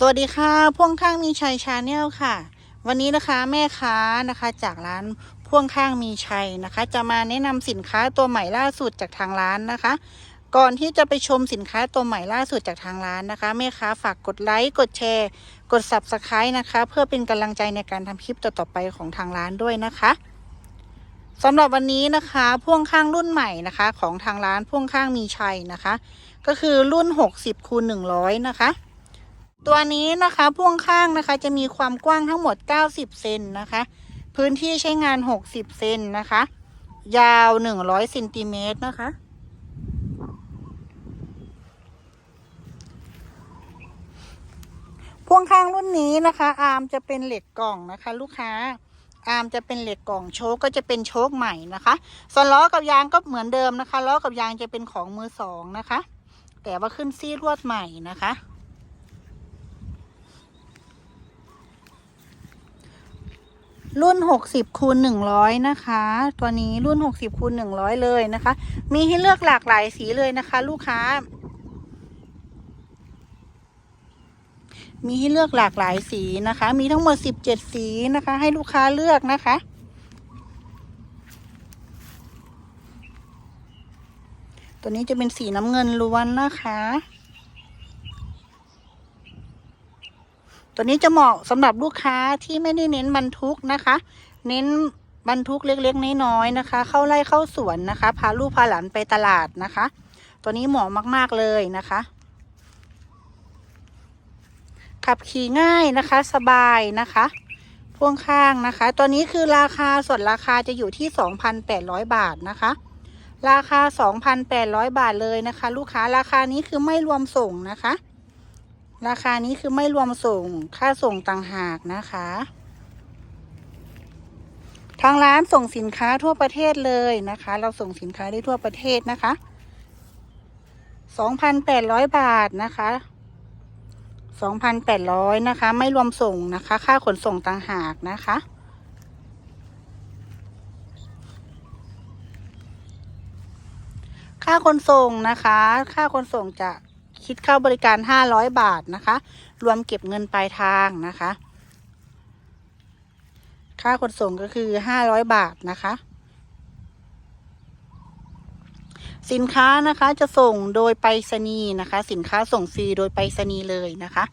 สวัสดีค่ะพ่วงข้างมีชัยชาแนลค่ะ วันนี้นะคะแม่ค้านะคะจากร้านพ่วงข้างมีชัยนะคะ จะมาแนะนำสินค้าตัวใหม่ล่าสุดจากทางร้านนะคะ ก่อนที่จะไปชมสินค้าตัวใหม่ล่าสุดจากทางร้านนะคะแม่ค้าฝากกดไลค์กดแชร์ กด subscribe นะคะ เพื่อเป็นกำลังใจในการทำคลิปต่อๆไปของทางร้านด้วยนะคะสำหรับวันนี้นะคะพ่วงข้างรุ่นใหม่นะคะ ของทางร้านพ่วงข้างมีชัยนะคะ ก็คือรุ่น 60คูณ100 นะคะ ตัวนี้นะคะพ่วงข้างนะคะจะมีความกว้างทั้งหมด 90 เซนนะคะ พื้นที่ใช้งาน 60 เซนนะคะ ยาว 100เซนติเมตรนะคะ พ่วงข้างรุ่นนี้นะคะ อาร์มจะเป็นเหล็กกล่องนะคะ ลูกค้าอาร์มจะเป็นเหล็กกล่องโชคก็จะเป็นโชคใหม่นะคะส่วนล้อกับยางก็เหมือนเดิมนะคะล้อกับยางจะเป็นของมือสองนะคะ แต่ว่าขึ้นซี่ลวดใหม่นะคะ รุ่น 60คูณ100 นะคะ ตัวนี้รุ่น 60คูณ100 เลยนะคะ มีให้เลือกหลากหลายสีเลยนะคะ ลูกค้า มีให้เลือกหลากหลายสีนะคะ มีทั้งหมด 17 สีนะคะ ให้ลูกค้าเลือกนะคะตัวนี้จะเป็นสีน้ำเงินล้วนนะคะ ตัวนี้จะเหมาะสำหรับลูกค้าที่ไม่ได้เน้นบรรทุกนะคะ เน้นบรรทุกเล็กๆน้อยๆนะคะ เข้าไร่เข้าสวนนะคะ พาลูกพาหลานไปตลาดนะคะ ตัวนี้เหมาะมากๆเลยนะคะ ขับขี่ง่ายนะคะ สบายนะคะพ่วงข้างนะคะ ตัวนี้คือราคาส่วนราคาจะอยู่ที่ 2,800 บาทนะคะ ราคา 2,800 บาทเลยนะคะ ลูกค้าราคานี้คือไม่รวมส่งนะคะ ราคานี้คือไม่รวมส่งค่าส่งต่างหากนะคะ ทางร้านส่งสินค้าทั่วประเทศเลยนะคะ เราส่งสินค้าได้ทั่วประเทศนะคะ2,800บาทนะคะ2,800นะคะ ไม่รวมส่งนะคะ ค่าขนส่งต่างหากนะคะค่าขนส่งนะคะ ค่าขนส่งจะ คิดค่าบริการ 500 บาทนะคะ รวมเก็บเงินปลายทางนะคะ ค่าขนส่งก็คือ 500 บาทนะคะ สินค้านะคะจะส่งโดยไปรษณีย์นะคะ สินค้าส่งฟรีโดยไปรษณีย์เลยนะคะ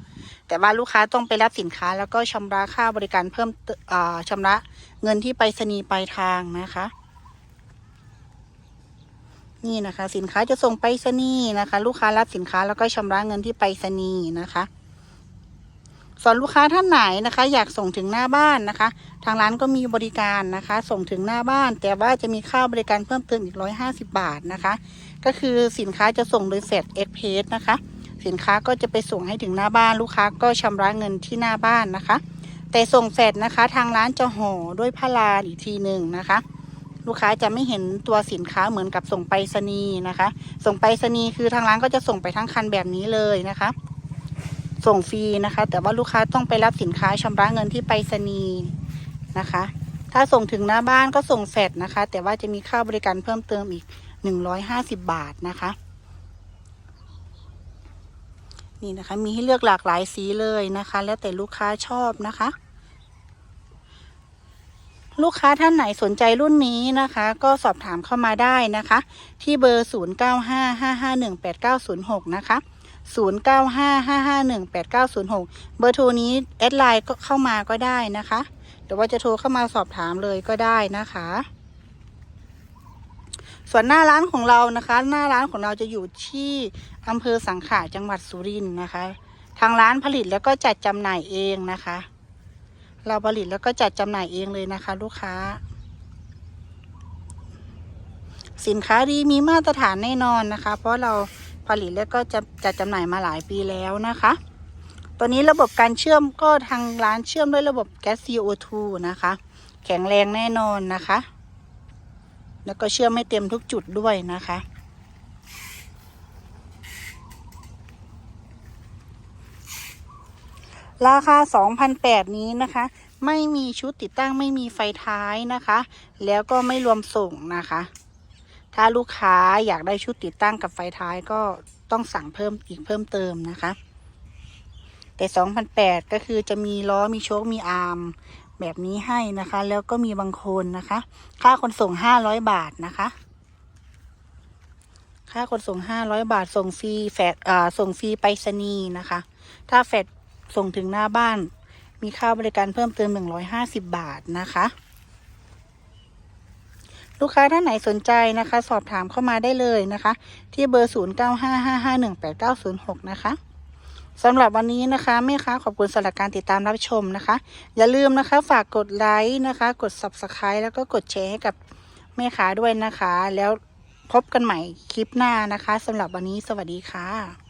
แต่ว่าลูกค้าต้องไปรับสินค้าแล้วก็ชำระค่าบริการเพิ่มเติอ่าชำระเงินที่ไปรษณีย์ปลายทางนะคะ นี่นะคะ สินค้าจะส่งไปรษณีย์นะคะ ลูกค้ารับสินค้าแล้วก็ชำระเงินที่ไปรษณีย์นะคะส่วนลูกค้าท่านไหนนะคะ อยากส่งถึงหน้าบ้านนะคะ ทางร้านก็มีบริการนะคะ ส่งถึงหน้าบ้าน แต่ว่าจะมีค่าบริการเพิ่มเติมอีก150บาทนะคะ ก็คือสินค้าจะส่งโดยเฟดเอ็กเพสนะคะ สินค้าก็จะไปส่งให้ถึงหน้าบ้าน ลูกค้าก็ชำระเงินที่หน้าบ้านนะคะ แต่ส่งเฟดนะคะ ทางร้านจะห่อด้วยผ้าลาอีกทีหนึ่งนะคะ ลูกค้าจะไม่เห็นตัวสินค้าเหมือนกับส่งไปรษณีย์นะคะ ส่งไปรษณีย์คือทางร้านก็จะส่งไปทั้งคันแบบนี้เลยนะคะ ส่งฟรีนะคะ แต่ว่าลูกค้าต้องไปรับสินค้าชำระเงินที่ไปรษณีย์นะคะ ถ้าส่งถึงหน้าบ้านก็ส่งแฟดนะคะ แต่ว่าจะมีค่าบริการเพิ่มเติมอีกหนึ่งร้อยห้าสิบบาทนะคะนี่นะคะมีให้เลือกหลากหลายสีเลยนะคะ แล้วแต่ลูกค้าชอบนะคะ ลูกค้าท่านไหนสนใจรุ่นนี้นะคะ ก็สอบถามเข้ามาได้นะคะ ที่เบอร์ 0955518906 นะคะ 0955518906 เบอร์โทรนี้แอดไลน์ก็เข้ามาก็ได้นะคะหรือว่าจะโทรเข้ามาสอบถามเลยก็ได้นะคะ ส่วนหน้าร้านของเรานะคะ หน้าร้านของเราจะอยู่ที่อำเภอสังขะจังหวัดสุรินทร์นะคะ ทางร้านผลิตแล้วก็จัดจำหน่ายเองนะคะ เราผลิตแล้วก็จัดจำหน่ายเองเลยนะคะ ลูกค้า สินค้าดีมีมาตรฐานแน่นอนนะคะ เพราะเราผลิตแล้วก็จะจัดจำหน่ายมาหลายปีแล้วนะคะ ตัวนี้ระบบการเชื่อมก็ทางร้านเชื่อมด้วยระบบแก๊ส CO2 นะคะ แข็งแรงแน่นอนนะคะ แล้วก็เชื่อมไม่เต็มทุกจุดด้วยนะคะ ราคา2,008นี้นะคะ ไม่มีชุดติดตั้งไม่มีไฟท้ายนะคะ แล้วก็ไม่รวมส่งนะคะ ถ้าลูกค้าอยากได้ชุดติดตั้งกับไฟท้ายก็ต้องสั่งเพิ่มอีกเพิ่มเติมนะคะ แต่สองพันแปดก็คือจะมีล้อมีโชคมีอาร์มแบบนี้ให้นะคะ แล้วก็มีบางคนนะคะ ค่าขนส่งห้าร้อยบาทนะคะ ค่าขนส่งห้าร้อยบาทส่งฟรีแฟดอ่าส่งฟรีไปรษณีย์นะคะ ถ้าแฟด ส่งถึงหน้าบ้าน มีค่าบริการเพิ่มเติมหนึ่งร้อยห้าสิบบาทนะคะ ลูกค้าท่านไหนสนใจนะคะ สอบถามเข้ามาได้เลยนะคะ ที่เบอร์ 0 9 5 5 5 1 8 9 0 6 นะคะสำหรับวันนี้นะคะแม่ค้าขอบคุณสำหรับการติดตามรับชมนะคะ อย่าลืมนะคะฝากกดไลค์นะคะ กด Subscribe แล้วก็กดแชร์ให้กับแม่ค้าด้วยนะคะ แล้วพบกันใหม่คลิปหน้านะคะสำหรับวันนี้สวัสดีค่ะ